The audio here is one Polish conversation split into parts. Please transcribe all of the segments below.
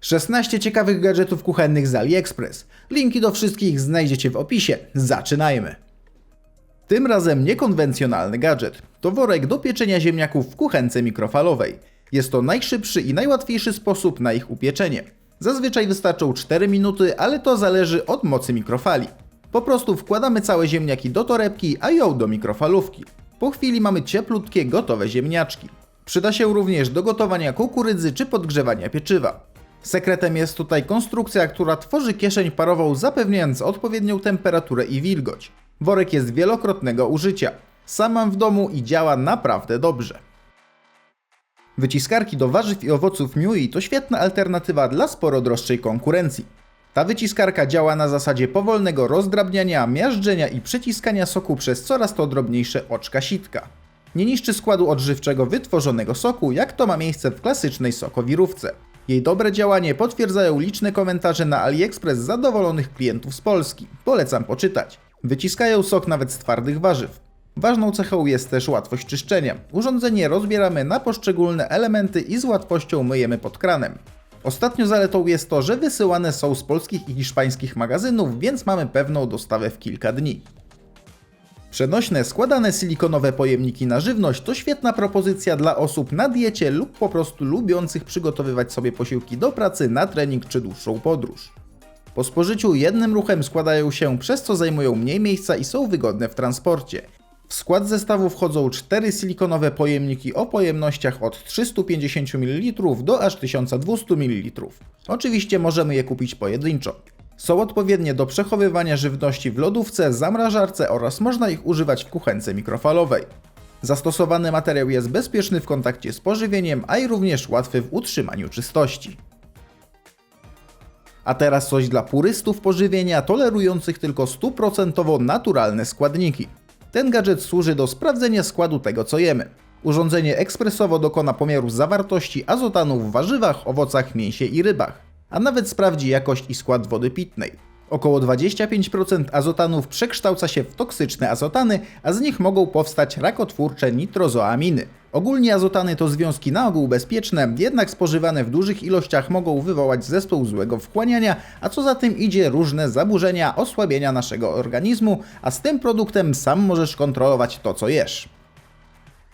16 ciekawych gadżetów kuchennych z AliExpress. Linki do wszystkich znajdziecie w opisie. Zaczynajmy! Tym razem niekonwencjonalny gadżet. To worek do pieczenia ziemniaków w kuchence mikrofalowej. Jest to najszybszy i najłatwiejszy sposób na ich upieczenie. Zazwyczaj wystarczą 4 minuty, ale to zależy od mocy mikrofali. Po prostu wkładamy całe ziemniaki do torebki, a ją do mikrofalówki. Po chwili mamy cieplutkie, gotowe ziemniaczki. Przyda się również do gotowania kukurydzy czy podgrzewania pieczywa. Sekretem jest tutaj konstrukcja, która tworzy kieszeń parową, zapewniając odpowiednią temperaturę i wilgoć. Worek jest wielokrotnego użycia. Sam mam w domu i działa naprawdę dobrze. Wyciskarki do warzyw i owoców Miui to świetna alternatywa dla sporo droższej konkurencji. Ta wyciskarka działa na zasadzie powolnego rozdrabniania, miażdżenia i przeciskania soku przez coraz to drobniejsze oczka sitka. Nie niszczy składu odżywczego wytworzonego soku, jak to ma miejsce w klasycznej sokowirówce. Jej dobre działanie potwierdzają liczne komentarze na AliExpress zadowolonych klientów z Polski. Polecam poczytać. Wyciskają sok nawet z twardych warzyw. Ważną cechą jest też łatwość czyszczenia. Urządzenie rozbieramy na poszczególne elementy i z łatwością myjemy pod kranem. Ostatnio zaletą jest to, że wysyłane są z polskich i hiszpańskich magazynów, więc mamy pewną dostawę w kilka dni. Przenośne, składane silikonowe pojemniki na żywność to świetna propozycja dla osób na diecie lub po prostu lubiących przygotowywać sobie posiłki do pracy na trening czy dłuższą podróż. Po spożyciu jednym ruchem składają się, przez co zajmują mniej miejsca i są wygodne w transporcie. W skład zestawu wchodzą cztery silikonowe pojemniki o pojemnościach od 350 ml do aż 1200 ml. Oczywiście możemy je kupić pojedynczo. Są odpowiednie do przechowywania żywności w lodówce, zamrażarce oraz można ich używać w kuchence mikrofalowej. Zastosowany materiał jest bezpieczny w kontakcie z pożywieniem, a i również łatwy w utrzymaniu czystości. A teraz coś dla purystów pożywienia tolerujących tylko stuprocentowo naturalne składniki. Ten gadżet służy do sprawdzenia składu tego co jemy. Urządzenie ekspresowo dokona pomiaru zawartości azotanu w warzywach, owocach, mięsie i rybach, a nawet sprawdzi jakość i skład wody pitnej. Około 25% azotanów przekształca się w toksyczne azotany, a z nich mogą powstać rakotwórcze nitrozoaminy. Ogólnie azotany to związki na ogół bezpieczne, jednak spożywane w dużych ilościach mogą wywołać zespół złego wchłaniania, a co za tym idzie różne zaburzenia, osłabienia naszego organizmu, a z tym produktem sam możesz kontrolować to co jesz.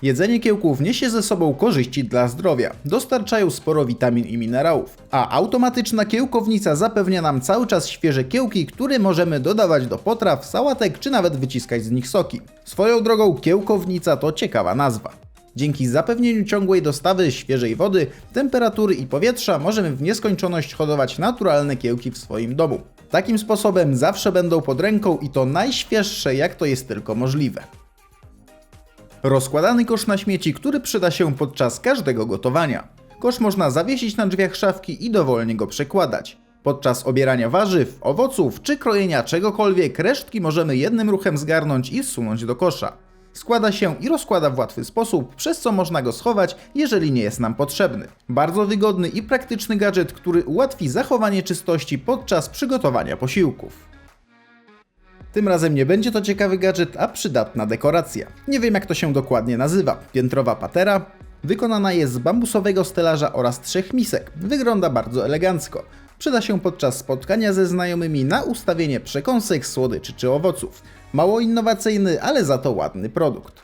Jedzenie kiełków niesie ze sobą korzyści dla zdrowia, dostarczają sporo witamin i minerałów, a automatyczna kiełkownica zapewnia nam cały czas świeże kiełki, które możemy dodawać do potraw, sałatek czy nawet wyciskać z nich soki. Swoją drogą kiełkownica to ciekawa nazwa. Dzięki zapewnieniu ciągłej dostawy świeżej wody, temperatury i powietrza możemy w nieskończoność hodować naturalne kiełki w swoim domu. Takim sposobem zawsze będą pod ręką i to najświeższe jak to jest tylko możliwe. Rozkładany kosz na śmieci, który przyda się podczas każdego gotowania. Kosz można zawiesić na drzwiach szafki i dowolnie go przekładać. Podczas obierania warzyw, owoców czy krojenia czegokolwiek resztki możemy jednym ruchem zgarnąć i zsunąć do kosza. Składa się i rozkłada w łatwy sposób, przez co można go schować, jeżeli nie jest nam potrzebny. Bardzo wygodny i praktyczny gadżet, który ułatwi zachowanie czystości podczas przygotowania posiłków. Tym razem nie będzie to ciekawy gadżet, a przydatna dekoracja. Nie wiem jak to się dokładnie nazywa. Piętrowa patera. Wykonana jest z bambusowego stelaża oraz trzech misek. Wygląda bardzo elegancko. Przyda się podczas spotkania ze znajomymi na ustawienie przekąsek, słodyczy czy owoców. Mało innowacyjny, ale za to ładny produkt.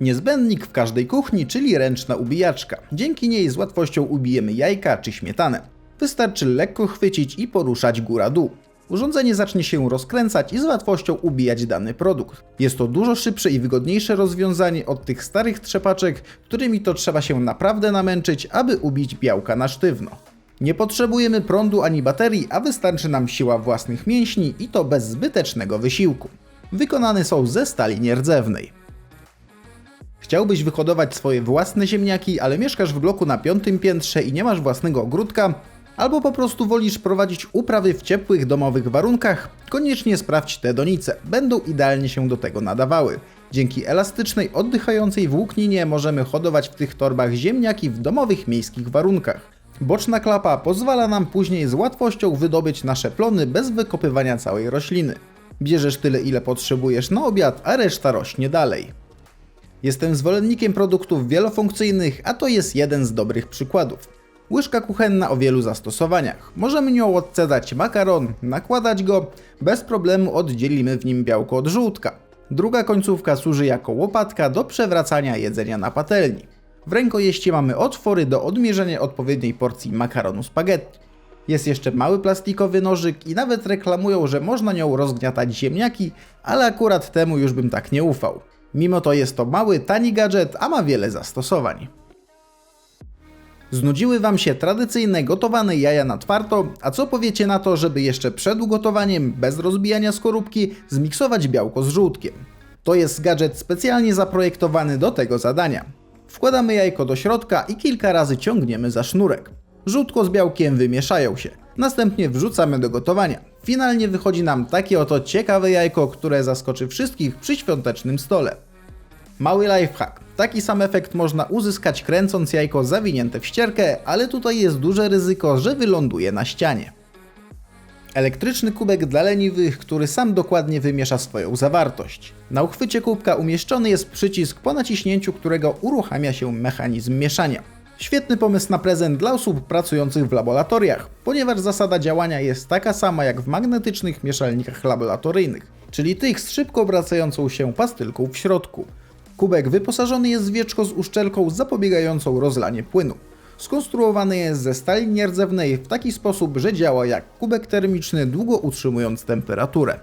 Niezbędnik w każdej kuchni, czyli ręczna ubijaczka. Dzięki niej z łatwością ubijemy jajka czy śmietanę. Wystarczy lekko chwycić i poruszać góra-dół. Urządzenie zacznie się rozkręcać i z łatwością ubijać dany produkt. Jest to dużo szybsze i wygodniejsze rozwiązanie od tych starych trzepaczek, którymi to trzeba się naprawdę namęczyć, aby ubić białka na sztywno. Nie potrzebujemy prądu ani baterii, a wystarczy nam siła własnych mięśni i to bez zbytecznego wysiłku. Wykonane są ze stali nierdzewnej. Chciałbyś wyhodować swoje własne ziemniaki, ale mieszkasz w bloku na piątym piętrze i nie masz własnego ogródka? Albo po prostu wolisz prowadzić uprawy w ciepłych domowych warunkach? Koniecznie sprawdź te donice, będą idealnie się do tego nadawały. Dzięki elastycznej, oddychającej włókninie możemy hodować w tych torbach ziemniaki w domowych miejskich warunkach. Boczna klapa pozwala nam później z łatwością wydobyć nasze plony bez wykopywania całej rośliny. Bierzesz tyle ile potrzebujesz na obiad, a reszta rośnie dalej. Jestem zwolennikiem produktów wielofunkcyjnych, a to jest jeden z dobrych przykładów. Łyżka kuchenna o wielu zastosowaniach. Możemy nią odcedzać makaron, nakładać go, bez problemu oddzielimy w nim białko od żółtka. Druga końcówka służy jako łopatka do przewracania jedzenia na patelni. W rękojeści mamy otwory do odmierzenia odpowiedniej porcji makaronu spaghetti. Jest jeszcze mały plastikowy nożyk i nawet reklamują, że można nią rozgniatać ziemniaki, ale akurat temu już bym tak nie ufał. Mimo to jest to mały, tani gadżet, a ma wiele zastosowań. Znudziły Wam się tradycyjne gotowane jaja na twardo, a co powiecie na to, żeby jeszcze przed ugotowaniem, bez rozbijania skorupki, zmiksować białko z żółtkiem? To jest gadżet specjalnie zaprojektowany do tego zadania. Wkładamy jajko do środka i kilka razy ciągniemy za sznurek. Żółtko z białkiem wymieszają się. Następnie wrzucamy do gotowania. Finalnie wychodzi nam takie oto ciekawe jajko, które zaskoczy wszystkich przy świątecznym stole. Mały lifehack. Taki sam efekt można uzyskać kręcąc jajko zawinięte w ścierkę, ale tutaj jest duże ryzyko, że wyląduje na ścianie. Elektryczny kubek dla leniwych, który sam dokładnie wymiesza swoją zawartość. Na uchwycie kubka umieszczony jest przycisk, po naciśnięciu którego uruchamia się mechanizm mieszania. Świetny pomysł na prezent dla osób pracujących w laboratoriach, ponieważ zasada działania jest taka sama jak w magnetycznych mieszalnikach laboratoryjnych, czyli tych z szybko obracającą się pastylką w środku. Kubek wyposażony jest w wieczko z uszczelką zapobiegającą rozlanie płynu. Skonstruowany jest ze stali nierdzewnej w taki sposób, że działa jak kubek termiczny, długo utrzymując temperaturę.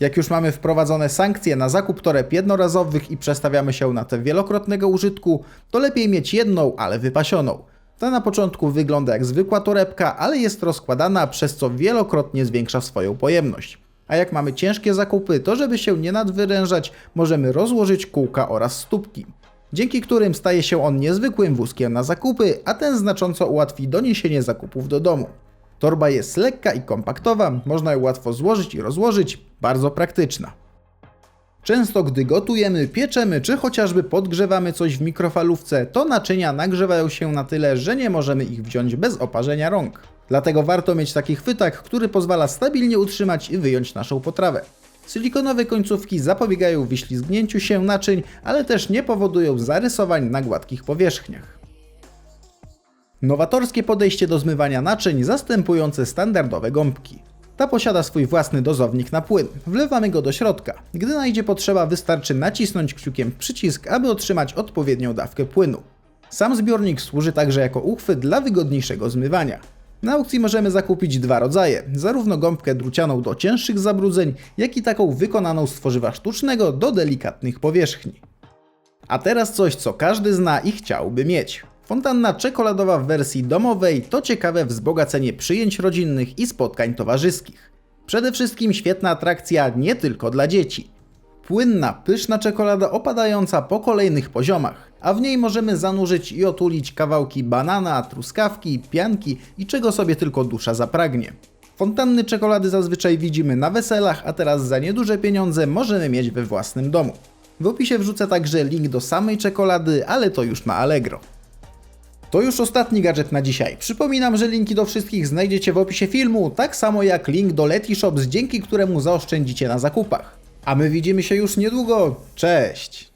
Jak już mamy wprowadzone sankcje na zakup toreb jednorazowych i przestawiamy się na te wielokrotnego użytku, to lepiej mieć jedną, ale wypasioną. Ta na początku wygląda jak zwykła torebka, ale jest rozkładana, przez co wielokrotnie zwiększa swoją pojemność. A jak mamy ciężkie zakupy, to żeby się nie nadwyrężać, możemy rozłożyć kółka oraz stópki, dzięki którym staje się on niezwykłym wózkiem na zakupy, a ten znacząco ułatwi doniesienie zakupów do domu. Torba jest lekka i kompaktowa, można ją łatwo złożyć i rozłożyć, bardzo praktyczna. Często gdy gotujemy, pieczemy czy chociażby podgrzewamy coś w mikrofalówce, to naczynia nagrzewają się na tyle, że nie możemy ich wziąć bez oparzenia rąk. Dlatego warto mieć taki chwytak, który pozwala stabilnie utrzymać i wyjąć naszą potrawę. Silikonowe końcówki zapobiegają wyślizgnięciu się naczyń, ale też nie powodują zarysowań na gładkich powierzchniach. Nowatorskie podejście do zmywania naczyń zastępujące standardowe gąbki. Ta posiada swój własny dozownik na płyn. Wlewamy go do środka. Gdy najdzie potrzeba, wystarczy nacisnąć kciukiem przycisk, aby otrzymać odpowiednią dawkę płynu. Sam zbiornik służy także jako uchwyt dla wygodniejszego zmywania. Na aukcji możemy zakupić dwa rodzaje, zarówno gąbkę drucianą do cięższych zabrudzeń, jak i taką wykonaną z tworzywa sztucznego do delikatnych powierzchni. A teraz coś, co każdy zna i chciałby mieć. Fontanna czekoladowa w wersji domowej to ciekawe wzbogacenie przyjęć rodzinnych i spotkań towarzyskich. Przede wszystkim świetna atrakcja nie tylko dla dzieci. Płynna, pyszna czekolada opadająca po kolejnych poziomach, a w niej możemy zanurzyć i otulić kawałki banana, truskawki, pianki i czego sobie tylko dusza zapragnie. Fontanny czekolady zazwyczaj widzimy na weselach, a teraz za nieduże pieniądze możemy mieć we własnym domu. W opisie wrzucę także link do samej czekolady, ale to już na Allegro. To już ostatni gadżet na dzisiaj. Przypominam, że linki do wszystkich znajdziecie w opisie filmu, tak samo jak link do Letyshops, dzięki któremu zaoszczędzicie na zakupach. A my widzimy się już niedługo. Cześć!